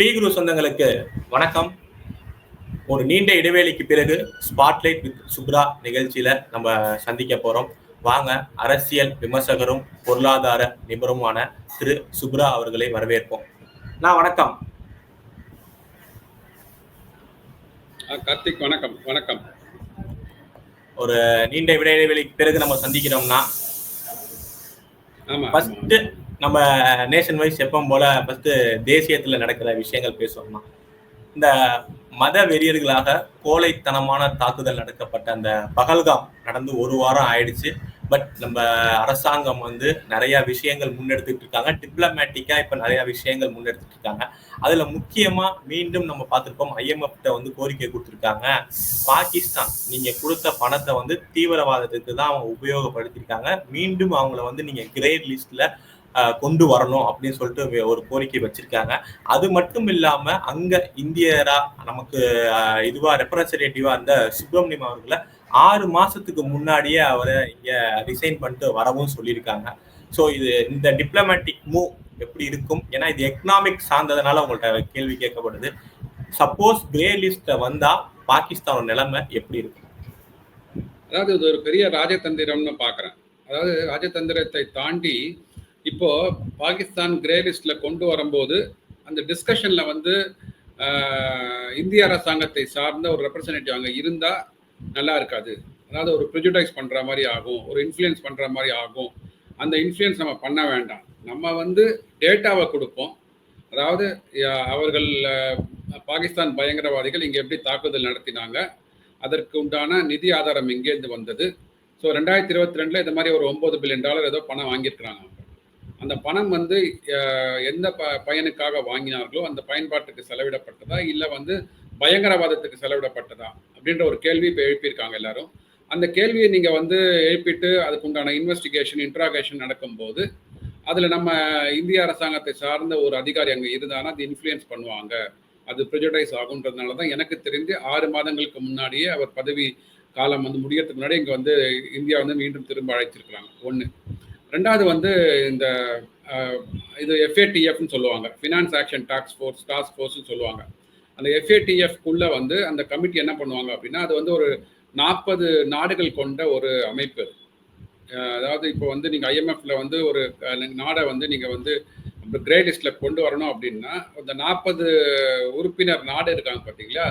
B குரு சொந்தங்களுக்கு வணக்கம். ஒரு நீண்ட இடைவேளைக்கு பிறகு ஸ்பாட்லைட் வித் சுப்ரா நிகழ்ச்சியில நம்ம சந்திக்க போறோம். வாங்க அரசியல் விமர்சகரும் பொருளாதார நிபுணருமான திரு சுப்ரா அவர்களை வரவேற்போம். நான் வணக்கம். கார்த்திக் வணக்கம் வணக்கம். ஒரு நீண்ட இடைவேளைக்கு பிறகு நம்ம சந்திக்கிறோம்னா. ஃபர்ஸ்ட் நம்ம நேஷன் வைஸ் எப்பவும் போல ஃபர்ஸ்ட் தேசியத்துல நடக்கிற விஷயங்கள் பேசுவோம்னா இந்த மத வெறியர்களாக கோழைத்தனமான தாக்குதல் நடக்கப்பட்ட அந்த பகல்காம் நடந்து ஒரு வாரம் ஆயிடுச்சு. பட் நம்ம அரசாங்கம் வந்து நிறைய விஷயங்கள் முன்னெடுத்துட்டு இருக்காங்க. டிப்ளமேட்டிக்கா இப்ப நிறைய விஷயங்கள் முன்னெடுத்துட்டு இருக்காங்க. அதுல முக்கியமா மீண்டும் நம்ம பார்த்திருப்போம் IMF வந்து கோரிக்கை கொடுத்துருக்காங்க. பாகிஸ்தான் நீங்க கொடுத்த பணத்தை வந்து தீவிரவாதத்துக்கு தான் அவங்க உபயோகப்படுத்திருக்காங்க மீண்டும் அவங்கள வந்து நீங்க கிரேட் லிஸ்ட்ல கொண்டு வரணும் அப்படின்னு சொல்லிட்டு ஒரு கோரிக்கை வச்சிருக்காங்க. அது மட்டும் இல்லாம அங்க இந்தியரா நமக்கு இதுவா ரெப்ரசன்டேட்டிவா அந்த சுப்பிரமணியம் அவர்களை ஆறு மாசத்துக்கு முன்னாடியே அவரை இங்க ரிசைன் பண்ணிட்டு வரவும் சொல்லியிருக்காங்க. ஸோ இது இந்த டிப்ளமேட்டிக் மூவ் எப்படி இருக்கும்? ஏன்னா இது எக்கனாமிக் சார்ந்ததுனால உங்கள்ட்ட கேள்வி கேட்கப்படுது. சப்போஸ் கிரே லிஸ்ட்ல வந்தா பாகிஸ்தானோட நிலைமை எப்படி இருக்கும்? அதாவது இது ஒரு பெரிய ராஜதந்திரம்னு பாக்குறேன். அதாவது ராஜதந்திரத்தை தாண்டி இப்போ பாகிஸ்தான் கிரே லிஸ்ட்ல கொண்டு வரும்போது அந்த டிஸ்கஷன்ல வந்து இந்திய அரசாங்கத்தை சார்ந்த ஒரு ரெப்ரசன்டேட்டிவ் அங்கே இருந்தா நல்லா இருக்காது. அதாவது ஒரு ப்ரிஜுடைஸ் பண்ற மாதிரி ஆகும் ஒரு இன்ஃப்ளூயன்ஸ் பண்ற மாதிரி ஆகும். அந்த இன்ஃப்ளூயன்ஸ் நம்ம பண்ண வேண்டாம். நம்ம வந்து டேட்டாவை கொடுப்போம். அதாவது அவர்கள் பாகிஸ்தான் பயங்கரவாதிகள் இங்கே எப்படி தாக்குதல் நடத்தினாங்க அதற்கு உண்டான நிதி ஆதாரம் எங்கேருந்து வந்தது. ஸோ ரெண்டாயிரத்தி இருபத்தி ரெண்டில் இந்த மாதிரி ஒரு ஒம்பது பில்லியன் டாலர் ஏதோ பணம் வாங்கியிருக்கிறாங்க அந்த பணம் வந்து எந்த ப பயனுக்காக வாங்கினார்களோ அந்த பயன்பாட்டுக்கு செலவிடப்பட்டதா? இல்லை வந்து பயங்கரவாதத்துக்கு செலவிடப்பட்டதா? அப்படின்ற ஒரு கேள்வி இப்போ எழுப்பியிருக்காங்க எல்லாரும். அந்த கேள்வியை நீங்கள் வந்து எழுப்பிட்டு அதுக்கு உண்டான இன்வெஸ்டிகேஷன் இன்ட்ராகேஷன் நடக்கும்போது அதில் நம்ம இந்திய அரசாங்கத்தை சார்ந்த ஒரு அதிகாரி அங்கே இருந்தானா அது இன்ஃப்ளூயன்ஸ் பண்ணுவாங்க. அது ப்ரிஜடைஸ் ஆகுன்றதுனால தான் எனக்கு தெரிஞ்சு ஆறு மாதங்களுக்கு முன்னாடியே அவர் பதவி காலம் வந்து முடியறதுக்கு முன்னாடி இங்கே வந்து இந்தியா வந்து மீண்டும் திரும்ப அழைச்சிருக்கிறாங்க ஒன்று ரெண்டாவது வந்து இந்த இது எஃப்ஏடிஎஃப்னு சொல்லுவாங்க. Finance action task force task ஃபோர்ஸ்னு சொல்லுவாங்க. அந்த எஃப்ஏடிஎஃப்குள்ளே வந்து அந்த கமிட்டி என்ன பண்ணுவாங்க அப்படின்னா அது வந்து ஒரு நாற்பது நாடுகள் கொண்ட ஒரு அமைப்பு. அதாவது இப்போ வந்து நீங்கள் ஐஎம்எஃப்ல வந்து ஒரு நாடை வந்து நீங்கள் வந்து கிரே லிஸ்ட்டில் கொண்டு வரணும் அப்படின்னா அந்த நாற்பது உறுப்பினர் நாடு இருக்காங்க பார்த்தீங்களா?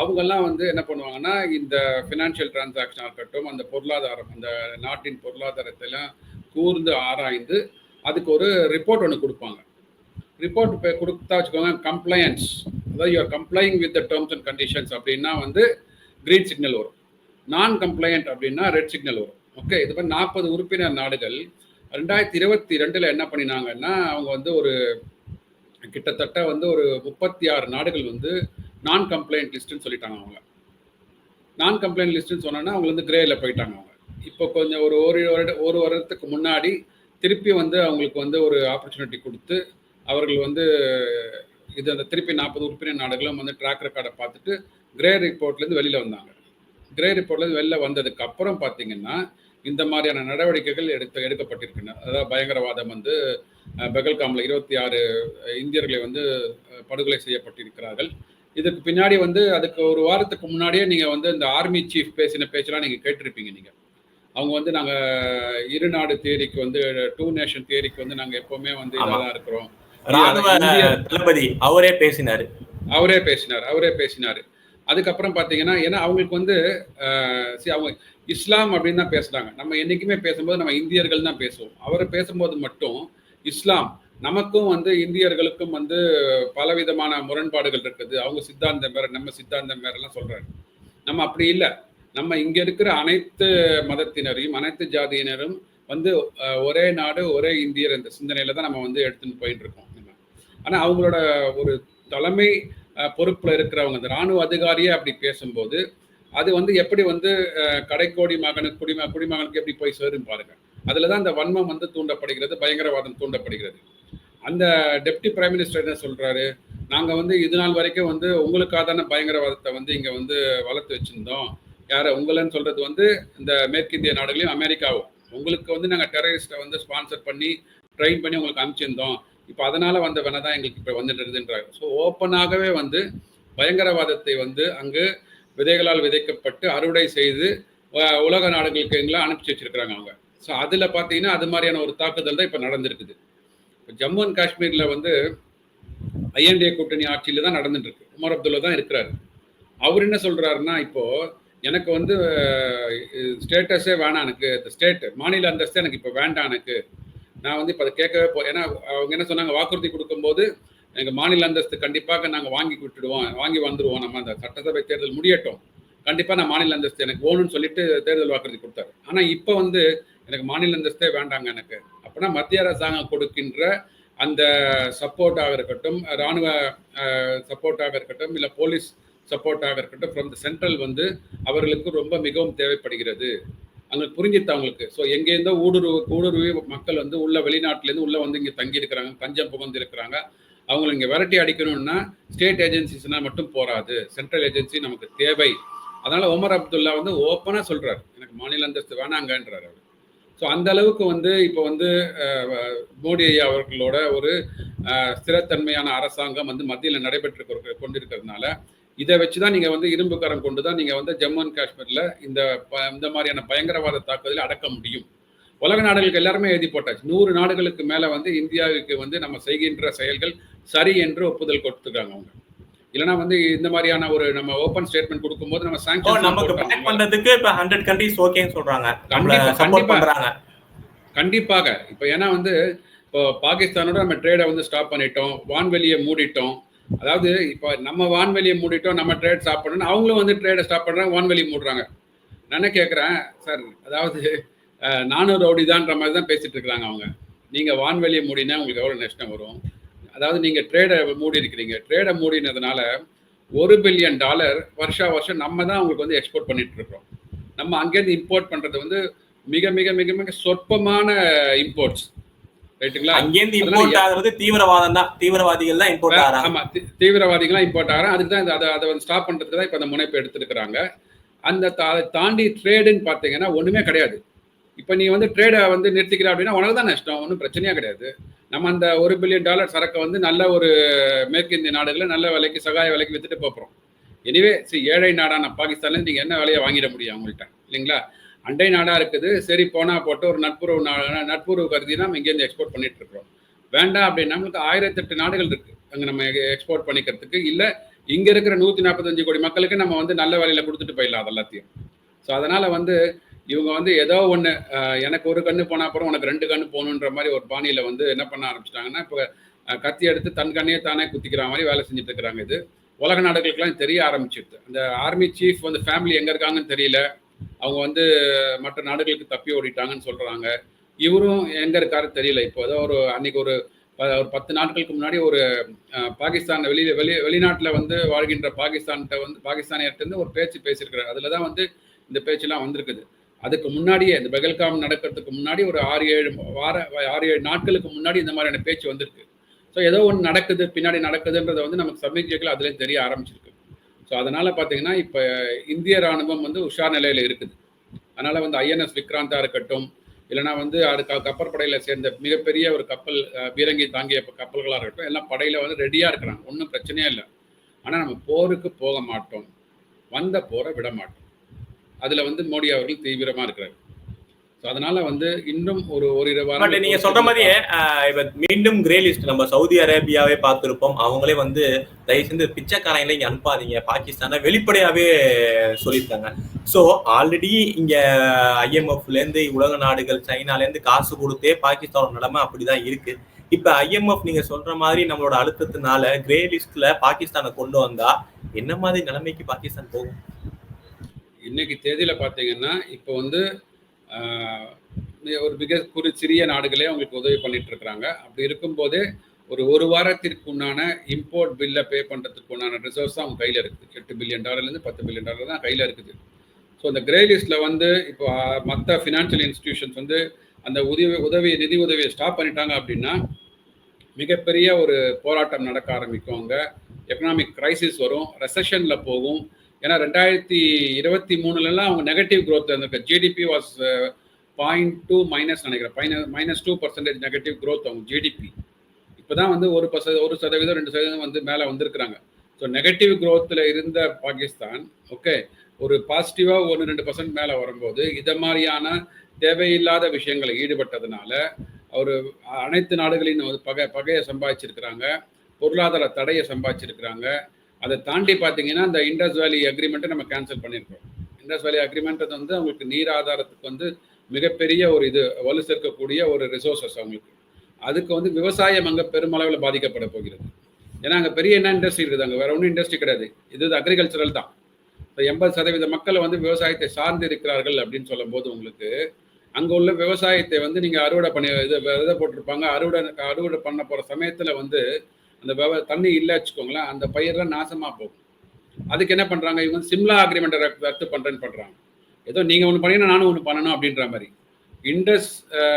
அவங்கெல்லாம் வந்து என்ன பண்ணுவாங்கன்னா இந்த ஃபினான்ஷியல் டிரான்சாக்ஷனாக இருக்கட்டும் அந்த பொருளாதாரம் அந்த நாட்டின் பொருளாதாரத்தெல்லாம் கூர்ந்து ஆராய்ந்து அதுக்கு ஒரு ரிப்போர்ட் ஒன்று கொடுப்பாங்க. ரிப்போர்ட் இப்போ கொடுத்தா வச்சுக்கோங்க கம்ப்ளையன்ஸ் அதாவது you are complying with the terms and conditions அப்படின்னா வந்து கிரீன் சிக்னல் வரும். நான் கம்ப்ளைண்ட் அப்படின்னா ரெட் சிக்னல் வரும். ஓகே இது மாதிரி நாற்பது உறுப்பினர் நாடுகள் ரெண்டாயிரத்தி இருபத்தி ரெண்டில் என்ன பண்ணினாங்கன்னா அவங்க வந்து ஒரு கிட்டத்தட்ட வந்து ஒரு முப்பத்தி ஆறு நாடுகள் வந்து நான் கம்ப்ளைண்ட் லிஸ்ட்டுன்னு சொல்லிட்டாங்க அவங்க. நான் கம்ப்ளைண்ட் லிஸ்ட்டுன்னு சொன்னோன்னா அவங்க வந்து கிரேயில் போயிட்டாங்க அவங்க. இப்போ கொஞ்சம் ஒரு ஒரு வருட ஒரு வருடத்துக்கு முன்னாடி திருப்பி வந்து அவங்களுக்கு வந்து ஒரு ஆப்பர்ச்சுனிட்டி கொடுத்து அவர்கள் வந்து இது அந்த திருப்பி நாற்பது உறுப்பினர் நாடுகளும் வந்து ட்ராக் ரெக்கார்டை பார்த்துட்டு கிரே ரிப்போர்ட்லேருந்து வெளியில் வந்தாங்க. கிரே ரிப்போர்ட்லேருந்து வெளில வந்ததுக்கு அப்புறம் பார்த்தீங்கன்னா இந்த மாதிரியான நடவடிக்கைகள் எடுத்து எடுக்கப்பட்டிருக்கின்றன. அதாவது பயங்கரவாதம் வந்து பெகல்காமில் இருபத்தி ஆறு இந்தியர்களை வந்து படுகொலை செய்யப்பட்டிருக்கிறார்கள். இதுக்கு பின்னாடி வந்து அதுக்கு ஒரு வாரத்துக்கு முன்னாடியே நீங்கள் வந்து இந்த ஆர்மி சீஃப் பேசின பேச்செல்லாம் நீங்கள் கேட்டிருப்பீங்க நீங்கள் அவங்க வந்து நாங்கள் இரு நாடு தேரிக்கு வந்து டூ நேஷன் தேரிக்கு வந்து நாங்கள் எப்போவுமே வந்து. இதாக இருக்கிறோம். ராணுவ தளபதி அவரே பேசினாரு. அவரே பேசினார் அவரே பேசினார். அதுக்கப்புறம் பார்த்தீங்கன்னா ஏன்னா அவங்களுக்கு வந்து அவங்க இஸ்லாம் அப்படின்னு தான் பேசுறாங்க. நம்ம என்னைக்குமே பேசும்போது நம்ம இந்தியர்கள் தான் பேசுவோம். அவர் பேசும்போது மட்டும் இஸ்லாம் நமக்கும் வந்து இந்தியர்களுக்கும் வந்து பலவிதமான முரண்பாடுகள் இருக்குது. அவங்க சித்தாந்தம் வேற நம்ம சித்தாந்தம் வேறெல்லாம் சொல்றாரு. நம்ம அப்படி இல்லை. நம்ம இங்க இருக்கிற அனைத்து மதத்தினரையும் அனைத்து ஜாதியினரும் வந்து ஒரே நாடு ஒரே இந்தியர் இந்த சிந்தனையில தான் நம்ம வந்து எடுத்துன்னு போயிட்டு இருக்கோம். ஆனா அவங்களோட ஒரு தலைமை பொறுப்புல இருக்கிறவங்க அந்த ராணுவ அதிகாரியே அப்படி பேசும்போது அது வந்து எப்படி வந்து கடைக்கோடி மகனுக்கு குடிம குடிமகனுக்கு எப்படி போய் சேரும் பாருங்க. அதுல தான் அந்த வன்மம் வந்து தூண்டப்படுகிறது பயங்கரவாதம் தூண்டப்படுகிறது. அந்த டெப்டி பிரைம் மினிஸ்டர் என்ன சொல்றாரு? நாங்க வந்து இது நாள் வரைக்கும் வந்து உங்களுக்காக தானே பயங்கரவாதத்தை வந்து இங்க வந்து வளர்த்து வச்சிருந்தோம். யார உங்களைன்னு சொல்றது வந்து இந்த மேற்கிந்திய நாடுகளையும் அமெரிக்காவும். உங்களுக்கு வந்து நாங்கள் டெரரிஸ்ட்டை வந்து ஸ்பான்சர் பண்ணி ட்ரெயின் பண்ணி உங்களுக்கு அனுப்பிச்சிருந்தோம். இப்போ அதனால வந்த வேணா தான் எங்களுக்கு இப்போ வந்துட்டு இருக்குதுன்றாங்க. ஸோ ஓப்பனாகவே வந்து பயங்கரவாதத்தை வந்து அங்கு விதைகளால் விதைக்கப்பட்டு அறுவடை செய்து உலக நாடுகளுக்கு எங்களை அனுப்பிச்சி வச்சிருக்கிறாங்க அவங்க. ஸோ அதில் பார்த்தீங்கன்னா அது மாதிரியான ஒரு தாக்குதல் தான் இப்போ நடந்திருக்குது. இப்போ ஜம்மு அண்ட் காஷ்மீரில் வந்து ஐஎன்டிஏ கூட்டணி ஆட்சியில் தான் நடந்துட்டு இருக்கு. உமர் அப்துல்லா தான் இருக்கிறாரு. அவர் என்ன சொல்கிறாருன்னா இப்போது எனக்கு வந்து ஸ்டேட்டஸே வேணாம் எனக்கு. இந்த ஸ்டேட் மாநில அந்தஸ்து எனக்கு இப்போ வேண்டாம் எனக்கு. நான் வந்து இப்போ அதை கேட்கவே போ ஏன்னா அவங்க என்ன சொன்னாங்க வாக்குறுதி கொடுக்கும்போது எங்கள் மாநில அந்தஸ்து கண்டிப்பாக நாங்கள் வாங்கி விட்டுடுவோம் வாங்கி வந்துடுவோம் நம்ம அந்த சட்டசபை தேர்தல் முடியட்டும். கண்டிப்பாக நான் மாநில அந்தஸ்து எனக்கு வேணும்னு சொல்லிட்டு தேர்தல் வாக்குறுதி கொடுத்தாரு. ஆனால் இப்போ வந்து எனக்கு மாநில அந்தஸ்தே வேண்டாங்க எனக்கு. அப்படின்னா மத்திய அரசாங்கம் கொடுக்கின்ற அந்த சப்போர்ட்டாக இருக்கட்டும் இராணுவ சப்போர்ட்டாக இருக்கட்டும் இல்லை போலீஸ் சப்போர்ட்டாக இருக்கட்டும் ஃப்ரம் த சென்ட்ரல் வந்து அவர்களுக்கு ரொம்ப மிகவும் தேவைப்படுகிறது. அவங்களுக்கு புரிஞ்சித்து அவங்களுக்கு ஸோ எங்கேருந்தோ ஊடுருவு ஊடுருவி மக்கள் வந்து உள்ள வெளிநாட்டிலேருந்து உள்ள வந்து இங்கே தங்கி இருக்கிறாங்க தஞ்சம் புகுந்து இருக்கிறாங்க அவங்களை இங்கே விரட்டி அடிக்கணும்னா ஸ்டேட் ஏஜென்சிஸ்னால் மட்டும் போராது சென்ட்ரல் ஏஜென்சி நமக்கு தேவை. அதனால் உமர் அப்துல்லா வந்து ஓப்பனாக சொல்கிறார் எனக்கு மாநில அந்தஸ்து வேணாங்கன்றார் அவர். ஸோ அந்த அளவுக்கு வந்து இப்போ வந்து மோடி ஐயா அவர்களோட ஒரு ஸ்திரத்தன்மையான அரசாங்கம் வந்து மத்தியில் நடைபெற்று கொண்டிருக்கிறதுனால இதை வச்சு தான் நீங்கள் வந்து இரும்புக்கரம் கொண்டு தான் நீங்கள் வந்து ஜம்மு அண்ட் காஷ்மீரில் இந்த ப- இந்த மாதிரியான பயங்கரவாத தாக்குதலை அடக்க முடியும். உலக நாடுகளுக்கு எல்லாருமே எழுதி போட்டாச்சு. நூறு நாடுகளுக்கு மேலே வந்து இந்தியாவுக்கு வந்து நம்ம செய்கின்ற செயல்கள் சரி என்று ஒப்புதல் கொடுத்துருக்காங்க அவங்க. இல்லைன்னா வந்து இந்த மாதிரியான ஒரு நம்ம ஓப்பன் ஸ்டேட்மெண்ட் கொடுக்கும்போது நம்ம சாங்ஷன் நமக்கு பேக் பண்றதுக்கு இப்ப ஹண்ட்ரட் கண்ட்ரிஸ் ஓகேன்னு சொல்றாங்க. கண்டிப்பா, சப்போர்ட் கண்டிப்பா. பண்றாங்க. கண்டிப்பாக. இப்போ ஏன்னா வந்து இப்போ பாகிஸ்தானோட நம்ம ட்ரேடை வந்து ஸ்டாப் பண்ணிட்டோம். வான்வெளியை மூடிட்டோம். அதாவது இப்போ நம்ம வான்வெளியை மூடிட்டோம் நம்ம ட்ரேட் ஸ்டாப் பண்ணணும் அவங்களும் வந்து ட்ரேடை ஸ்டாப் பண்ணுறாங்க வான்வெளி மூடுறாங்க. நான் என்ன கேட்குறேன் சார் அதாவது நானூறு நானும் ரவுடி தான்ற மாதிரி தான் பேசிகிட்டு இருக்கிறாங்க அவங்க. நீங்கள் வான்வெளியை மூடினா உங்களுக்கு எவ்வளோ நஷ்டம் வரும்? அதாவது நீங்கள் ட்ரேடை மூடி இருக்கிறீங்க. ட்ரேடை மூடினதுனால ஒரு பில்லியன் டாலர் வருஷா வருஷம் நம்ம தான் அவங்களுக்கு வந்து எக்ஸ்போர்ட் பண்ணிட்டு இருக்கிறோம். நம்ம அங்கேருந்து இம்போர்ட் பண்ணுறது வந்து மிக மிக மிக மிக சொற்பமான இம்போர்ட்ஸ் ரைட்டுங்களா? அங்கேருந்து அதனால இம்போர்ட் ஆகுறது தீவிரவாதம் தான். தீவிரவாதிகள் தான் இம்போர்ட் ஆகுறாங்க. ஆமா இம்போர்ட் ஆகிறாங்க. அதுக்கு தான் இந்த- அதை அதை வந்து ஸ்டாப் பண்றதுக்கு தான் இப்போ அந்த முனைப்பு எடுத்திருக்கிறாங்க. அந்த அதை தாண்டி ட்ரேடுன்னு பார்த்தீங்கன்னா ஒண்ணுமே கிடையாது. இப்போ நீ வந்து ட்ரேடை வந்து நிறுத்திக்கிற அப்படின்னா உனக்கு தான் நஷ்டம். ஒன்றும் பிரச்சனையே கிடையாது. நம்ம அந்த ஒரு பில்லியன் டாலர் சரக்கை வந்து நல்ல ஒரு மேற்கிந்திய நாடுகளில் நல்ல விலைக்கு சகாய விலைக்கு வித்துட்டு போகிறோம் எனிவே சரி ஏழை நாடான பாகிஸ்தான்ல நீங்க என்ன விலையை வாங்கிட முடியும் அவங்கள்ட்ட? இல்லைங்களா? அண்டை நாடாக இருக்குது. சரி போனால் போட்டு ஒரு நட்புறவு நட்புறவு கருதி நம்ம இங்கேருந்து எக்ஸ்போர்ட் பண்ணிட்டு இருக்கிறோம் வேண்டாம் அப்படின்னா நம்மளுக்கு ஆயிரத்தெட்டு நாடுகள் இருக்குது அங்கே நம்ம எக்ஸ்போர்ட் பண்ணிக்கிறதுக்கு. இல்லை இங்கே இருக்கிற நூற்றி நாற்பத்தஞ்சு கோடி மக்களுக்கு நம்ம வந்து நல்ல வேலையில் கொடுத்துட்டு போயிடலாம் அது எல்லாத்தையும். ஸோ அதனால் வந்து இவங்க வந்து ஏதோ ஒன்று எனக்கு ஒரு கண்ணு போனால் அப்புறம் உனக்கு ரெண்டு கண்ணு போகணுன்ற மாதிரி ஒரு பாணியில் வந்து என்ன பண்ண ஆரம்பிச்சிட்டாங்கன்னா இப்போ கத்தி எடுத்து தன் கண்ணையே தானே குத்திக்கிற மாதிரி வேலை செஞ்சுட்டு இருக்கிறாங்க இது. உலக நாடுகளுக்கெல்லாம் தெரிய ஆரம்பிச்சிருது அந்த ஆர்மி சீஃப் வந்து ஃபேமிலி எங்கே இருக்காங்கன்னு தெரியல. அவங்க வந்து மற்ற நாடுகளுக்கு தப்பி ஓடிட்டாங்கன்னு சொல்றாங்க. இவரும் எங்க இருக்காரு தெரியல. இப்போ ஏதோ ஒரு அன்னைக்கு ஒரு ஒரு பத்து நாட்களுக்கு முன்னாடி ஒரு பாகிஸ்தான் வெளி வெளி வெளிநாட்டில் வந்து வாழ்கின்ற பாகிஸ்தான்கிட்ட வந்து பாகிஸ்தானியர்கிட்ட இருந்து ஒரு பேச்சு பேசியிருக்கிறார். அதில் தான் வந்து இந்த பேச்செல்லாம் வந்திருக்குது. அதுக்கு முன்னாடியே இந்த பெகல்காம் நடக்கிறதுக்கு முன்னாடி ஒரு ஆறு ஏழு வார ஆறு ஏழு நாட்களுக்கு முன்னாடி இந்த மாதிரியான பேச்சு வந்திருக்கு. ஸோ ஏதோ ஒன்று நடக்குது பின்னாடி நடக்குதுன்றதை வந்து நமக்கு சமீட்சைகள் அதுலேயும் தெரிய ஆரம்பிச்சிருக்கு. ஸோ அதனால் பார்த்தீங்கன்னா இப்போ இந்திய ராணுவம் வந்து உஷார் நிலையில் இருக்குது. அதனால் வந்து ஐஎன்எஸ் விக்ராந்தாக இருக்கட்டும் இல்லைனா வந்து அது க- கப்பற்படையில் சேர்ந்த மிகப்பெரிய ஒரு கப்பல் பீரங்கி தாங்கிய கப்பல்களாக இருக்கட்டும் எல்லாம் படையில் வந்து ரெடியாக இருக்கிறாங்க. ஒன்றும் பிரச்சனையே இல்லை. ஆனால் நம்ம போருக்கு போக மாட்டோம். வந்த போரை விட மாட்டோம். அதில் வந்து மோடி அவர்கள் தீவிரமாக இருக்கிறார். ஸோ அதனால வந்து இன்னும் ஒரு ஓரிரு பட் வாரம் நீங்க சொல்ற மாதிரியே இப்ப மீண்டும் கிரே லிஸ்ட் நம்ம சவுதி அரேபியாவே பார்த்திருப்போம். அவங்களே வந்து தயவு செஞ்சு பிச்சைக்காரங்களை இங்க அனுப்பாதீங்க. பாகிஸ்தானை வெளிப்படையாவே சொல்லியிருக்காங்க. ஸோ ஆல்ரெடி இங்க ஐஎம்எஃப்ல இருந்து உலக நாடுகள் சைனால இருந்து காசு கொடுத்தே பாகிஸ்தானோட நிலைமை அப்படிதான் இருக்கு. இப்ப ஐஎம்எஃப் நீங்க சொல்ற மாதிரி நம்மளோட அழுத்தத்தினால கிரே லிஸ்ட்ல பாகிஸ்தானை கொண்டு வந்தா என்ன மாதிரி நிலைமைக்கு பாகிஸ்தான் போகும்? இன்னைக்கு தேதியில பார்த்தீங்கன்னா இப்போ வந்து ஒரு மிக குறு சிறிய நாடுகளே அவங்களுக்கு உதவி பண்ணிட்டு இருக்கிறாங்க. அப்படி இருக்கும்போதே ஒரு ஒரு வாரத்திற்கு உண்டான இம்போர்ட் பில்லை பே பண்ணுறதுக்கு உண்டான ரிசோர்ஸ் அவங்க கையில் இருக்குது எட்டு பில்லியன் டாலர்லேருந்து பத்து பில்லியன் டாலர் தான் கையில் இருக்குது. ஸோ அந்த கிரே லிஸ்ட்டில் வந்து இப்போ மற்ற ஃபினான்ஷியல் இன்ஸ்டிடியூஷன்ஸ் வந்து அந்த உதவி உதவி நிதி உதவியை ஸ்டாப் பண்ணிட்டாங்க அப்படின்னா மிகப்பெரிய ஒரு போராட்டம் நடக்க ஆரம்பிக்கும் அங்கே. எக்கனாமிக் கிரைசிஸ் வரும் ரெசஷனில் போகும். ஏன்னா ரெண்டாயிரத்தி இருபத்தி மூணுலலாம் அவங்க நெகட்டிவ் க்ரோத் இருந்திருக்கு. GDP was point two minus நினைக்கிறேன். Minus two percentage negative growth அவங்க ஜிடிபி இப்போ தான் வந்து ஒரு பர்ச ஒரு சதவீதம் ரெண்டு சதவீதம் வந்து மேலே வந்திருக்கிறாங்க. ஸோ நெகட்டிவ் க்ரோத்தில் இருந்த பாகிஸ்தான் ஓகே ஒரு பாசிட்டிவாக ஒன்று ரெண்டு பர்சன்ட் மேலே வரும்போது இதை மாதிரியான தேவையில்லாத விஷயங்களை ஈடுபட்டதுனால அவர் அனைத்து நாடுகளின் ஒரு பகை பகையை சம்பாதிச்சிருக்கிறாங்க. பொருளாதார தடையை சம்பாதிச்சிருக்கிறாங்க. அதை தாண்டி பார்த்தீங்கன்னா அந்த இண்டஸ் வேலி அக்ரிமெண்ட்டை நம்ம கேன்சல் பண்ணியிருக்கோம் இண்டஸ் வேலி அக்ரிமெண்ட் வந்து அவங்களுக்கு நீர் ஆதாரத்துக்கு வந்து மிகப்பெரிய ஒரு இது வலு சேர்க்கக்கூடிய ஒரு ரிசோர்சஸ் அவங்களுக்கு. அதுக்கு வந்து விவசாயம் அங்கே பெருமளவில் பாதிக்கப்பட போகிறது. ஏன்னா அங்கே பெரிய என்ன இண்டஸ்ட்ரி இருக்குது அங்கே? வேற ஒன்றும் இண்டஸ்ட்ரி கிடையாது. இது அக்ரிகல்ச்சரல் தான். இப்போ எண்பது சதவீத மக்கள் வந்து விவசாயத்தை சார்ந்து இருக்கிறார்கள் அப்படின்னு சொல்லும்போது உங்களுக்கு அங்கே உள்ள விவசாயத்தை வந்து நீங்கள் அறுவடை பண்ணி இது விதை போட்டிருப்பாங்க. அறுவடை அறுவடை பண்ண போகிற சமயத்தில் வந்து அந்த விவ தண்ணி இல்லை வச்சுக்கோங்களேன் அந்த பயிரெலாம் நாசமாக போகும். அதுக்கு என்ன பண்ணுறாங்க இவங்க சிம்லா அக்ரிமெண்ட்டை ரத்து பண்ணுறேன்னு பண்ணுறாங்க ஏதோ நீங்கள் ஒன்று பண்ணீங்கன்னா நானும் ஒன்று பண்ணணும் அப்படின்ற மாதிரி. இண்டஸ்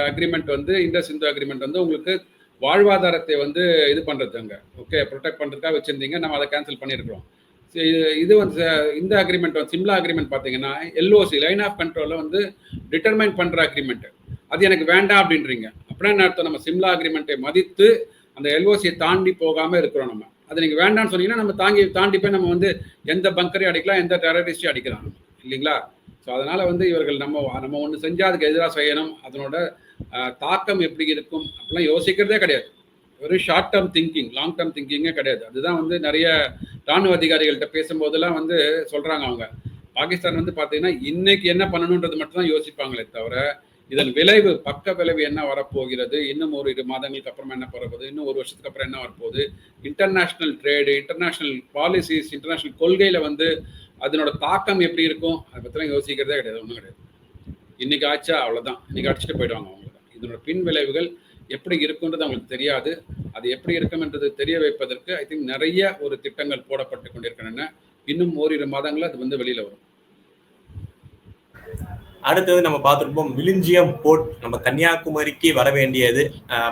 அக்ரிமெண்ட் வந்து இண்டஸ் இந்து அக்ரிமெண்ட் வந்து உங்களுக்கு வாழ்வாதாரத்தை வந்து இது பண்ணுறதுங்க ஓகே ப்ரொடெக்ட் பண்ணுறதுக்காக வச்சுருந்தீங்க நம்ம அதை கேன்சல் பண்ணியிருக்கிறோம். இது வந்து இந்த அக்ரிமெண்ட் வந்து சிம்லா அக்ரிமெண்ட் பார்த்தீங்கன்னா எல்ஓசி லைன் ஆஃப் கண்ட்ரோலில் வந்து டிட்டர்மைன் பண்ணுற அக்ரிமெண்ட் அது எனக்கு வேண்டாம் அப்படின்றீங்க. அப்படின்னா என்ன அர்த்தம்? நம்ம சிம்லா அக்ரிமெண்ட்டை மதித்து அந்த எல்ஓசியை தாண்டி போகாமல் இருக்கிறோம் நம்ம. அது நீங்கள் வேண்டாம்னு சொன்னீங்கன்னா நம்ம தாங்கி தாண்டி போய் நம்ம வந்து எந்த பங்கரையும் அடிக்கலாம் எந்த டெரரிஸ்டையும் அடிக்கலாம் இல்லைங்களா? ஸோ அதனால் வந்து இவர்கள் நம்ம நம்ம ஒன்று செஞ்சால் அதுக்கு எதிராக செய்யணும். அதனோட தாக்கம் எப்படி இருக்கும்? அப்படிலாம் யோசிக்கிறதே கிடையாது. ஒரு short term thinking long term திங்கிங்கே கிடையாது. அதுதான் வந்து நிறைய ராணுவ அதிகாரிகள்கிட்ட பேசும்போதெல்லாம் வந்து சொல்கிறாங்க அவங்க. பாகிஸ்தான் வந்து பார்த்தீங்கன்னா இன்னைக்கு என்ன பண்ணணுன்றது மட்டும் தான் யோசிப்பாங்களே தவிர இதன் விளைவு பக்க விளைவு என்ன வரப்போகிறது? இன்னும் ஒரு இரு மாதங்களுக்கு அப்புறமா என்ன வரப்போகுது இன்னும் ஒரு வருஷத்துக்கு அப்புறம் என்ன வரப்போகுது? International trade international policies international கொள்கையில் வந்து அதனோட தாக்கம் எப்படி இருக்கும்? அதை பற்றிலாம் யோசிக்கிறதே கிடையாது ஒன்றும் கிடையாது. இன்னைக்கு ஆச்சா? அவ்வளோதான் இன்னைக்கு அடிச்சுட்டு போயிடுவாங்க அவங்க. இதனோட பின் விளைவுகள் எப்படி இருக்குன்றது அவங்களுக்கு தெரியாது. அது எப்படி இருக்கும் என்றது தெரிய வைப்பதற்கு ஐ திங்க் நிறைய ஒரு திட்டங்கள் போடப்பட்டு கொண்டிருக்கின்றன. இன்னும் ஓரிரு மாதங்களில் அது வந்து வெளியில் வரும். அடுத்தது நம்ம பார்த்துருப்போம் விழிஞ்சியம் போர்ட் நம்ம கன்னியாகுமரிக்கு வர வேண்டியது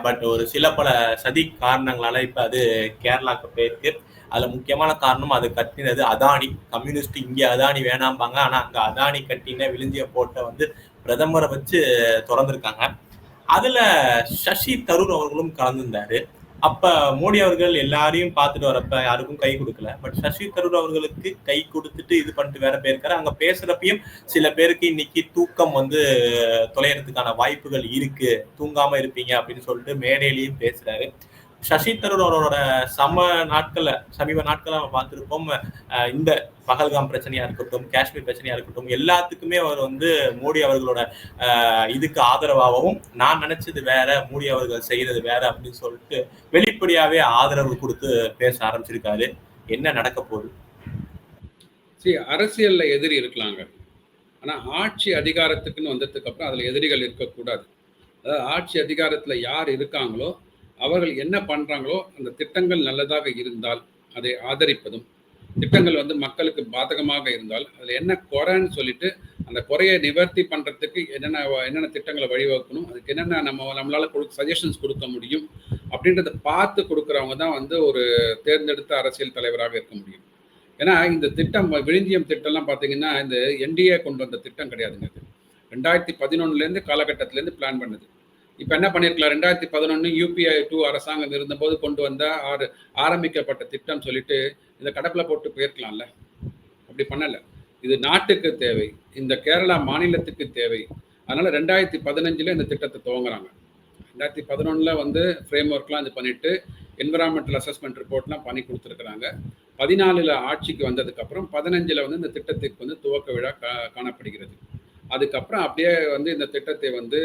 பட் ஒரு சில பல சதி காரணங்களால இப்போ அது கேரளாவுக்கு போயிருக்கு. அதுல முக்கியமான காரணம் அது கட்டினது அதானி. கம்யூனிஸ்ட் இங்கே அதானி வேணாம்பாங்க. ஆனா அங்க அதானி கட்டின விழிஞ்சிய போர்ட்டை வந்து பிரதமரை வச்சு திறந்திருக்காங்க. அதுல சசி தரூர் அவர்களும் கலந்துருந்தாரு. அப்ப மோடி அவர்கள் எல்லாரையும் பார்த்துட்டு வரப்ப யாருக்கும் கை கொடுக்கல. பட் சசி தரூர் அவர்களுக்கு கை கொடுத்துட்டு இது பண்ணிட்டு வேற போயிருக்காரு அங்க பேசுறப்பையும் சில பேருக்கு இன்னைக்கு தூக்கம் வந்து தொலைறதுக்கான வாய்ப்புகள் இருக்கு. தூங்காம இருப்பீங்க அப்படின்னு சொல்லிட்டு மேடையிலையும் பேசுறாரு. சசி தரூர் அவரோட சம நாட்கள்ல சமீப நாட்கள நம்ம பார்த்துருப்போம். இந்த பகல்காம் பிரச்சனையா இருக்கட்டும் காஷ்மீர் பிரச்சனையா இருக்கட்டும் எல்லாத்துக்குமே அவர் வந்து மோடி அவர்களோட இதுக்கு ஆதரவாகவும் நான் நினைச்சது வேற மோடி அவர்கள் செய்யறது வேற அப்படின்னு சொல்லிட்டு வெளிப்படையாவே ஆதரவு கொடுத்து பேச ஆரம்பிச்சிருக்காரு. என்ன நடக்க போகுது? சரி அரசியல்ல எதிரி இருக்கலாங்க. ஆனா ஆட்சி அதிகாரத்துக்குன்னு வந்ததுக்கு அப்புறம் அதுல எதிரிகள் இருக்கக்கூடாது. அதாவது ஆட்சி அதிகாரத்துல யார் இருக்காங்களோ அவர்கள் என்ன பண்றாங்களோ அந்த திட்டங்கள் நல்லதாக இருந்தால் அதை ஆதரிப்பதும் திட்டங்கள் வந்து மக்களுக்கு பாதகமாக இருந்தால் அதில் என்ன குறைன்னு சொல்லிட்டு அந்த குறையை நிவர்த்தி பண்ணுறதுக்கு என்னென்ன என்னென்ன திட்டங்களை வழிவகுக்கணும் அதுக்கு என்னென்ன நம்ம நம்மளால் கொடுக்க சஜஷன்ஸ் கொடுக்க முடியும் அப்படின்றத பார்த்து கொடுக்குறவங்க தான் வந்து ஒரு தேர்ந்தெடுத்த அரசியல் தலைவராக இருக்க முடியும். ஏன்னா இந்த திட்டம் விழிஞ்சியம் திட்டம்லாம் பார்த்தீங்கன்னா இந்த என்டிஏ கொண்டு வந்த திட்டம் கிடையாதுங்க அது. ரெண்டாயிரத்தி பதினொன்னுலேருந்து காலகட்டத்திலேருந்து பிளான் பண்ணுது. இப்போ என்ன பண்ணியிருக்கலாம் ரெண்டாயிரத்தி பதினொன்று யூபிஐ டூ அரசாங்கம் இருந்தபோது கொண்டு வந்த ஆறு ஆரம்பிக்கப்பட்ட திட்டம் சொல்லிட்டு இதை கடப்பில் போட்டு போயிருக்கலாம்ல. அப்படி பண்ணலை. இது நாட்டுக்கு தேவை. இந்த கேரளா மாநிலத்துக்கு தேவை. அதனால் ரெண்டாயிரத்தி பதினஞ்சில் இந்த திட்டத்தை துவங்குறாங்க. ரெண்டாயிரத்தி பதினொன்றில் வந்து ஃப்ரேம் ஒர்க்லாம் இது பண்ணிட்டு என்விரான்மெண்டல் அசஸ்மெண்ட் ரிப்போர்ட்லாம் பண்ணி கொடுத்துருக்குறாங்க. பதினாலில் ஆட்சிக்கு வந்ததுக்கப்புறம் பதினஞ்சில் வந்து இந்த திட்டத்துக்கு வந்து துவக்க விழா கா காணப்படுகிறது. அதுக்கப்புறம் அப்படியே வந்து இந்த திட்டத்தை வந்து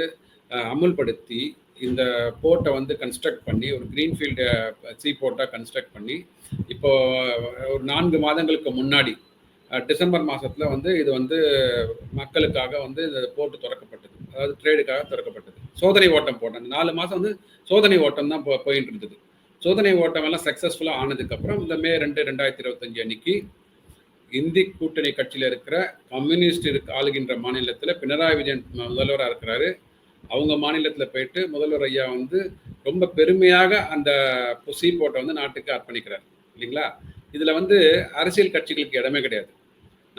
அமுல்படுத்தி இந்த போர்ட்டை வந்து கன்ஸ்ட்ரக்ட் பண்ணி ஒரு க்ரீன்ஃபீல்டு சீ போர்ட்டாக கன்ஸ்ட்ரக்ட் பண்ணி இப்போ ஒரு நான்கு மாதங்களுக்கு முன்னாடி டிசம்பர் மாதத்தில் வந்து இது வந்து மக்களுக்காக வந்து இந்த போர்ட்டு திறக்கப்பட்டது. அதாவது ட்ரேடுக்காக திறக்கப்பட்டது. சோதனை ஓட்டம் போட்டேன் நாலு மாதம் வந்து சோதனை ஓட்டம் தான் போ போயிட்டு இருந்தது. சோதனை ஓட்டம் எல்லாம் சக்ஸஸ்ஃபுல்லாக ஆனதுக்கப்புறம் இந்த மே ரெண்டு ரெண்டாயிரத்தி இருபத்தஞ்சு அன்னைக்கு இந்தி கூட்டணி கட்சியில் இருக்கிற கம்யூனிஸ்ட் இருக்கு ஆளுகின்ற மாநிலத்தில் பினராயி விஜயன் முதல்வராக இருக்கிறாரு. அவங்க மாநிலத்தில் போயிட்டு முதல்வர் ஐயா வந்து ரொம்ப பெருமையாக அந்த சீ போட்டை வந்து நாட்டுக்கு அர்ப்பணிக்கிறார் இல்லைங்களா? இதில் வந்து அரசியல் கட்சிகளுக்கு இடமே கிடையாது.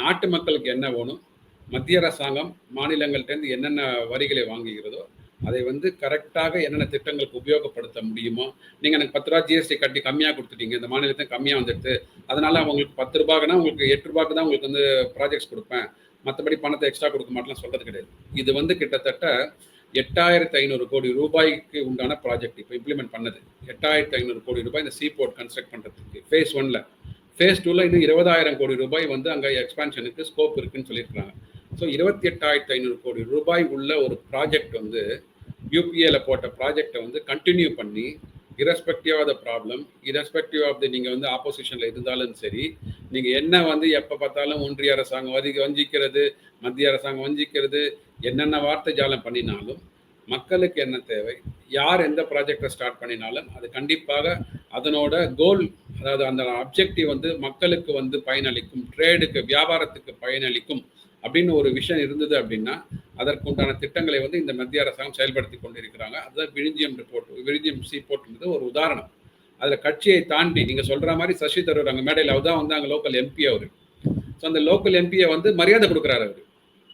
நாட்டு மக்களுக்கு என்ன வேணும்? மத்திய அரசாங்கம் மாநிலங்கள்டேருந்து என்னென்ன வரிகளை வாங்குகிறதோ அதை வந்து கரெக்டாக என்னென்ன திட்டங்களுக்கு உபயோகப்படுத்த முடியுமோ நீங்கள் எனக்கு பத்து ரூபா ஜிஎஸ்டி கட்டி கம்மியாக கொடுத்துட்டீங்க இந்த மாநிலத்தை கம்மியாக வந்துடுது அதனால அவங்களுக்கு பத்து ரூபாய்க்குனா உங்களுக்கு எட்டு ரூபாய்க்கு தான் உங்களுக்கு வந்து ப்ராஜெக்ட்ஸ் கொடுப்பேன். மற்றபடி பணத்தை எக்ஸ்ட்ரா கொடுக்க மாட்டேலாம் சொல்கிறது கிடையாது. இது வந்து கிட்டத்தட்ட எட்டாயிரத்தி ஐநூறு கோடி ரூபாய்க்கு உண்டான ப்ராஜெக்ட் இப்போ இம்ப்ளிமெண்ட் பண்ணது. எட்டாயிரத்தி ஐநூறு கோடி ரூபாய் இந்த சீ போர்ட் கன்ஸ்ட்ரக்ட் பண்ணுறதுக்கு ஃபேஸ் ஒன்ல ஃபேஸ் டூவில் இன்னும் இருபதாயிரம் கோடி ரூபாய் வந்து அங்கே எக்ஸ்பான்ஷனுக்கு ஸ்கோப் இருக்குன்னு சொல்லியிருக்காங்க ஸோ இருபத்தி எட்டாயிரத்தி ஐநூறு கோடி ரூபாய் உள்ள ஒரு ப்ராஜெக்ட் வந்து யூபிஏல போட்ட ப்ராஜெக்டை வந்து கண்டினியூ பண்ணி irrespective of the problem irrespective of the நீங்கள் வந்து ஆப்போசிஷனில் இருந்தாலும் சரி நீங்கள் என்ன வந்து எப்போ பார்த்தாலும் ஒன்றிய அரசாங்கம் வதி வஞ்சிக்கிறது மத்திய அரசாங்கம் வஞ்சிக்கிறது என்னென்ன வார்த்தை ஜாலம் பண்ணினாலும் மக்களுக்கு என்ன தேவை யார் எந்த ப்ராஜெக்டை ஸ்டார்ட் பண்ணினாலும் அது கண்டிப்பாக அதனோட கோல் அதாவது அந்த அப்ஜெக்டிவ் வந்து மக்களுக்கு வந்து பயனளிக்கும் ட்ரேடுக்கு வியாபாரத்துக்கு பயனளிக்கும் அப்படின்னு ஒரு விஷயம் இருந்தது அப்படின்னா அதற்குண்டான திட்டங்களை வந்து இந்த மத்திய அரசாங்கம் செயல்படுத்தி கொண்டிருக்கிறாங்க. அதுதான் விழிஞ்சியம் ரிப்போர்ட் விழிஞ்சியம் சி போர்ட்ன்றது ஒரு உதாரணம். அதில் கட்சியை தாண்டி நீங்கள் சொல்கிற மாதிரி சசி தரூர் அங்கே மேடையில் அவர் தான் வந்து அங்கே லோக்கல் எம்பி அவர். ஸோ அந்த லோக்கல் எம்பியை வந்து மரியாதை கொடுக்குறாரு அவர்.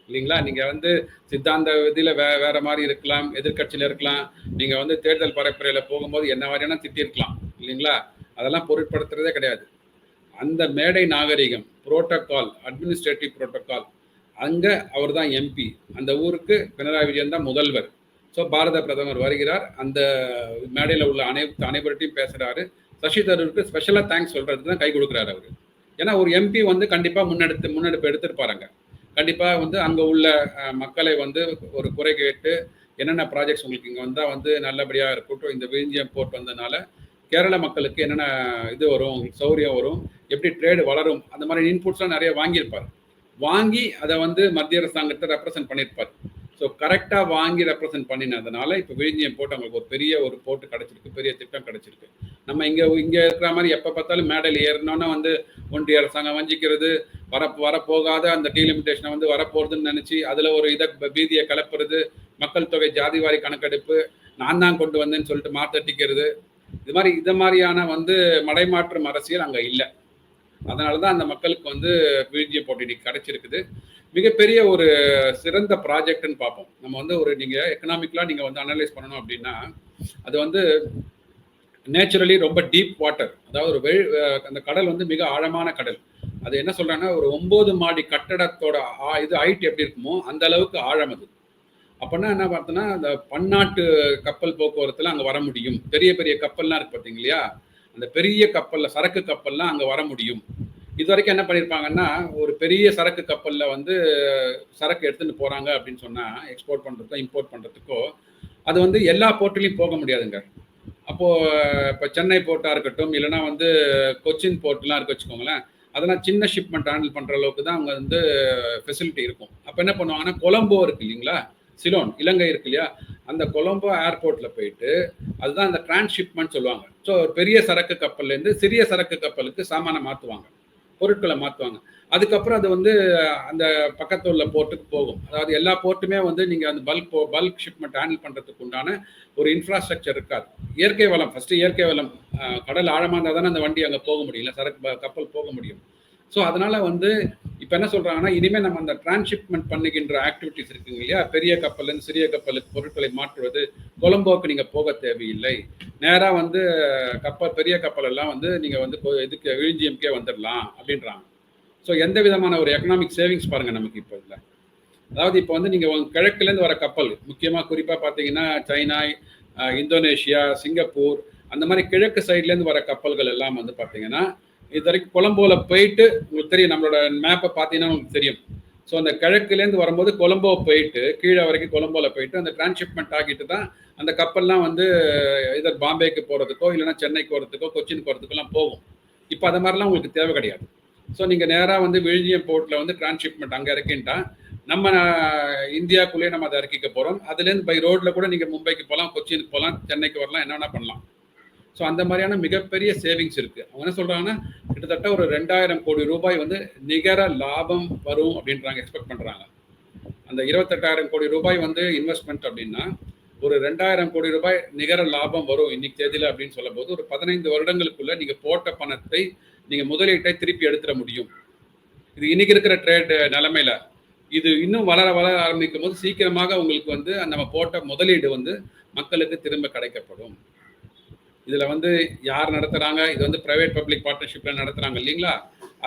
இல்லைங்களா? நீங்கள் வந்து சித்தாந்த இதில் வே வேறு மாதிரி இருக்கலாம் எதிர்கட்சியில் இருக்கலாம். நீங்கள் வந்து தேர்தல் பரப்புரையில் போகும்போது என்ன மாதிரியான திட்டிருக்கலாம் இல்லைங்களா? அதெல்லாம் பொருட்படுத்துறதே கிடையாது. அந்த மேடை நாகரிகம் புரோட்டோக்கால் அட்மினிஸ்ட்ரேட்டிவ் புரோட்டோக்கால் அங்கே அவர் தான் எம்பி அந்த ஊருக்கு பினராயி விஜயன் தான் முதல்வர். ஸோ பாரத பிரதமர் வருகிறார். அந்த மேடையில் உள்ள அனைத்து அனைவர்கிட்டையும் பேசுகிறாரு சசி தரூருக்கு ஸ்பெஷலாக தேங்க்ஸ் சொல்கிறதுக்கு தான் கை கொடுக்குறாரு அவர். ஏன்னா ஒரு எம்பி வந்து கண்டிப்பாக முன்னெடுத்து முன்னெடுப்பு எடுத்திருப்பாருங்க. கண்டிப்பாக வந்து அங்கே உள்ள மக்களை வந்து ஒரு குறை கேட்டு என்னென்ன ப்ராஜெக்ட்ஸ் உங்களுக்கு இங்கே வந்தால் வந்து நல்லபடியாக இருக்கட்டும் இந்த விழிஞ்சியம் போர்ட் வந்ததுனால கேரள மக்களுக்கு என்னென்ன இது வரும் சௌரியம் வரும் எப்படி ட்ரேடு வளரும் அந்த மாதிரி இன்புட்ஸ்லாம் நிறைய வாங்கியிருப்பார். வாங்கி அதை வந்து மத்திய அரசாங்கத்தை ரெப்ரசென்ட் பண்ணியிருப்பார். ஸோ கரெக்டாக வாங்கி ரெப்ரசென்ட் பண்ணினதுனால இப்போ விழுந்தியம் போட்டு அவங்களுக்கு ஒரு பெரிய ஒரு போட்டு கிடச்சிருக்கு பெரிய திட்டம் கிடச்சிருக்கு. நம்ம இங்கே இங்கே இருக்கிற மாதிரி எப்போ பார்த்தாலும் மேடையில் ஏறினோன்னா வந்து ஒன்றிய அரசாங்கம் வஞ்சிக்கிறது வர வரப்போகாத அந்த டீலிமிட்டேஷனை வந்து வரப்போகிறதுன்னு நினச்சி அதில் ஒரு இதை பீதியை கலப்புறது மக்கள் தொகை ஜாதிவாரி கணக்கெடுப்பு நான் தான் கொண்டு வந்தேன்னு சொல்லிட்டு மாத்தட்டிக்கிறது இது மாதிரி இது மாதிரியான வந்து மடைமாற்றம் அரசியல் அங்கே இல்லை. அதனால தான் அந்த மக்களுக்கு வந்து பிஜிஏ போட்டி கிடைச்சிருக்குது. மிகப்பெரிய ஒரு சிறந்த ப்ராஜெக்ட்னு பார்ப்போம். நம்ம வந்து ஒரு நீங்கள் எக்கனாமிக்கலாக நீங்கள் வந்து அனலைஸ் பண்ணணும் அப்படின்னா அது வந்து நேச்சுரலி ரொம்ப டீப் வாட்டர் அதாவது ஒரு வெள் அந்த கடல் வந்து மிக ஆழமான கடல். அது என்ன சொல்கிறாங்கன்னா ஒரு ஒம்பது மாடி கட்டடத்தோட இது ஹைட் எப்படி இருக்குமோ அந்த அளவுக்கு ஆழம் அது. அப்படின்னா என்ன பார்த்தோன்னா அந்த பன்னாட்டு கப்பல் போக்குவரத்தில் அங்கே வர முடியும். பெரிய பெரிய கப்பல்லாம் இருக்கு பார்த்தீங்க இல்லையா? அந்த பெரிய கப்பலில் சரக்கு கப்பல்லாம் அங்கே வர முடியும். இது வரைக்கும் என்ன பண்ணியிருப்பாங்கன்னா ஒரு பெரிய சரக்கு கப்பலில் வந்து சரக்கு எடுத்துகிட்டு போகிறாங்க அப்படின்னு சொன்னால் எக்ஸ்போர்ட் பண்ணுறதுக்கோ இம்போர்ட் பண்ணுறதுக்கோ அது வந்து எல்லா போர்ட்லேயும் போக முடியாதுங்க. அப்போது இப்போ சென்னை போர்ட்டாக இருக்கட்டும் இல்லைனா வந்து கொச்சின் போர்ட்லாம் இருக்க வச்சுக்கோங்களேன் அதெல்லாம் சின்ன ஷிப்மெண்ட் ஹேண்டில் பண்ணுற அளவுக்கு தான் அவங்க வந்து ஃபெசிலிட்டி இருக்கும். அப்போ என்ன பண்ணுவாங்கன்னா கொலம்போ இருக்கு இல்லைங்களா? சிலோன் இலங்கை இருக்கு இல்லையா? அந்த கொலம்போ ஏர்போர்ட்டில் போயிட்டு அதுதான் அந்த டிரான்ஸ்ஷிப்மெண்ட் சொல்லுவாங்க. ஸோ ஒரு பெரிய சரக்கு கப்பல்லேருந்து சிறிய சரக்கு கப்பலுக்கு சாமானை மாற்றுவாங்க பொருட்களை மாற்றுவாங்க அதுக்கப்புறம் அது வந்து அந்த பக்கத்தில் உள்ள போர்ட்டுக்கு போகும். அதாவது எல்லா போர்ட்டுமே வந்து நீங்கள் அந்த பல்க் பல்க் ஷிப்மெண்ட் ஹேண்டில் பண்ணுறதுக்கு உண்டான ஒரு இன்ஃப்ராஸ்ட்ரக்சர் இருக்காது. இயற்கை வளம் ஃபஸ்ட்டு இயற்கை வளம். கடல் ஆழமாக இருந்தால் தானே அந்த வண்டி அங்கே போக முடியல சரக்கு கப்பல் போக முடியும். ஸோ அதனால வந்து இப்போ என்ன சொல்கிறாங்கன்னா இனிமேல் நம்ம அந்த டிரான்ஸ்ஷிப்மெண்ட் பண்ணுகின்ற ஆக்டிவிட்டிஸ் இருக்குங்க இல்லையா? பெரிய கப்பல்லேருந்து சிறிய கப்பலுக்கு பொருட்களை மாற்றுவது கொலம்போக்கு நீங்கள் போக தேவையில்லை. நேராக வந்து கப்பல் பெரிய கப்பல் எல்லாம் வந்து நீங்கள் வந்து இதுக்கு விழிஞ்சிஎம்கே வந்துடலாம் அப்படின்றாங்க. ஸோ எந்த விதமான ஒரு எக்கனாமிக் சேவிங்ஸ் பாருங்கள் நமக்கு இப்போ இல்லை அதாவது இப்போ வந்து நீங்கள் கிழக்குலேருந்து வர கப்பல் முக்கியமாக குறிப்பாக பார்த்தீங்கன்னா சைனா இந்தோனேஷியா சிங்கப்பூர் அந்த மாதிரி கிழக்கு சைட்லேருந்து வர கப்பல்கள் எல்லாம் வந்து பார்த்தீங்கன்னா இது வரைக்கும் கொலம்போல போயிட்டு உங்களுக்கு தெரியும் நம்மளோட மேப்பை பார்த்தீங்கன்னா உங்களுக்கு தெரியும். ஸோ அந்த கிழக்குலேருந்து வரும்போது கொலம்போ போயிட்டு கீழே வரைக்கும் கொலம்போல போயிட்டு அந்த டிரான்ஸ்ஷிப்மெண்ட் ஆகிட்டு தான் அந்த கப்பல்லாம் வந்து இதர் பாம்பேக்கு போகிறதுக்கோ இல்லைன்னா சென்னைக்கு போகிறதுக்கோ கொச்சின் போகிறதுக்கெல்லாம் போகும். இப்போ அது மாதிரிலாம் உங்களுக்கு தேவை கிடையாது. ஸோ நீங்கள் நேராக வந்து விழிஞ்சியம் போர்ட்டில் வந்து டிரான்ஸ்ஷிப்மெண்ட் அங்கே இறக்கின்ட்டா நம்ம இந்தியாக்குள்ளேயே நம்ம அதை இறக்கிக்க போகிறோம் அதுலேருந்து பை ரோட்டில் கூட நீங்கள் மும்பைக்கு போகலாம் கொச்சினுக்கு போகலாம் சென்னைக்கு வரலாம் என்ன வேணால் பண்ணலாம். ஸோ அந்த மாதிரியான மிகப்பெரிய சேவிங்ஸ் இருக்குது அவங்க என்ன சொல்கிறாங்கன்னா கிட்டத்தட்ட ஒரு ரெண்டாயிரம் கோடி ரூபாய் வந்து நிகர லாபம் வரும் அப்படின்றாங்க எக்ஸ்பெக்ட் பண்ணுறாங்க அந்த இருபத்தெட்டாயிரம் கோடி ரூபாய் வந்து இன்வெஸ்ட்மெண்ட் அப்படின்னா ஒரு ரெண்டாயிரம் கோடி ரூபாய் நிகர லாபம் வரும் இன்னைக்கு தேதியில் அப்படின்னு சொல்லும் போது ஒரு பதினைந்து வருடங்களுக்குள்ள நீங்கள் போட்ட பணத்தை நீங்கள் முதலீட்டை திருப்பி எடுத்துட முடியும். இது இன்னைக்கு இருக்கிற ட்ரேட் நிலைமையில. இது இன்னும் வளர வளர ஆரம்பிக்கும் போது சீக்கிரமாக உங்களுக்கு வந்து நம்ம போட்ட முதலீடு வந்து மக்களுக்கு திரும்ப கிடைக்கப்படும். இதுல வந்து யார் நடத்துறாங்க? இது வந்து ப்ரைவேட் பப்ளிக் பார்ட்னர்ஷிப்பில் நடத்துறாங்க இல்லைங்களா?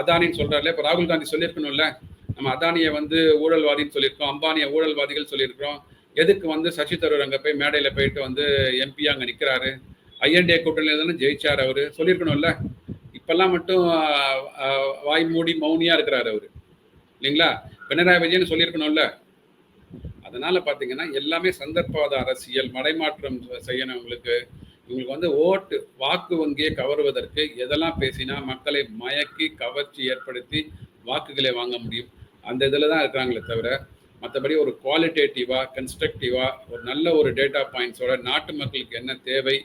அதானின்னு சொல்றாருல இப்போ ராகுல் காந்தி சொல்லியிருக்கணும்ல. நம்ம அதானியை வந்து ஊழல்வாதின்னு சொல்லியிருக்கோம் அம்பானியை ஊழல்வாதிகள் சொல்லியிருக்கிறோம். எதுக்கு வந்து சசி தரூர் அங்கே போய் மேடையில போயிட்டு வந்து எம்பி அங்க நிற்கிறாரு ஐஎன்டிஏ கூட்டணியில் தானே ஜெயிச்சார் அவரு? சொல்லியிருக்கணும்ல. இப்பெல்லாம் மட்டும் வாய் மூடி மௌனியா இருக்கிறாரு அவரு. இல்லைங்களா? பினராயி விஜயன் சொல்லியிருக்கணும்ல. அதனால பாத்தீங்கன்னா எல்லாமே சந்தர்ப்பவாத அரசியல் மடைமாற்றம் செய்யணும் உங்களுக்கு இவங்களுக்கு வந்து ஓட்டு வாக்கு வங்கியை கவருவதற்கு எதெல்லாம் பேசினா மக்களை மயக்கி கவர்ச்சி ஏற்படுத்தி வாக்குகளை வாங்க முடியும். அந்த இதில் தான் இருக்கிறாங்களே தவிர மற்றபடி ஒரு குவாலிட்டேட்டிவா கன்ஸ்ட்ரக்டிவா ஒரு நல்ல ஒரு டேட்டா பாயிண்ட்ஸோட நாட்டு மக்களுக்கு என்ன தேவை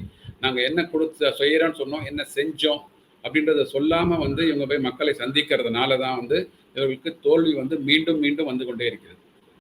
நாங்கள் என்ன கொடுத்த செய்கிறோன்னு சொன்னோம் என்ன செஞ்சோம் அப்படின்றத சொல்லாமல் வந்து இவங்க போய் மக்களை சந்திக்கிறதுனால தான் வந்து இவர்களுக்கு தோல்வி வந்து மீண்டும் மீண்டும் வந்து கொண்டே இருக்கிறது.